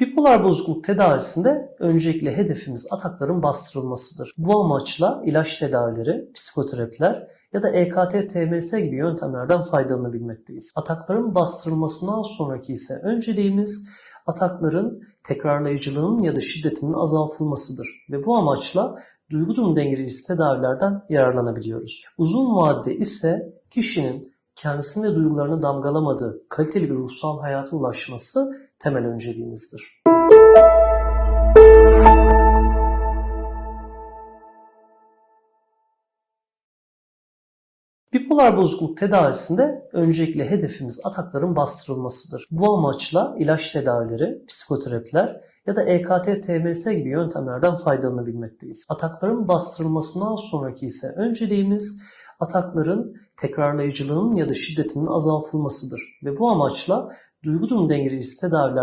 Bipolar bozukluk tedavisinde öncelikle hedefimiz atakların bastırılmasıdır. Bu amaçla ilaç tedavileri, psikoterapiler ya da E EKT-TMS gibi yöntemlerden faydalanabilmekteyiz. Atakların bastırılmasından sonraki ise önceliğimiz atakların tekrarlayıcılığının ya da şiddetinin azaltılmasıdır ve bu amaçla duygu durum dengeleyici tedavilerden yararlanabiliyoruz. Uzun vadede ise kişinin kendisini ve duygularını damgalamadığı kaliteli bir ruhsal hayata ulaşması temel önceliğimizdir. Bipolar bozukluk tedavisinde öncelikle hedefimiz atakların bastırılmasıdır. Bu amaçla ilaç tedavileri, psikoterapiler ya da E EKT-TMS gibi yöntemlerden faydalanabilmekteyiz. Atakların bastırılmasından sonraki ise önceliğimiz atakların tekrarlayıcılığının ya da şiddetinin azaltılmasıdır ve bu amaçla duygu durum dengeleyici tedaviler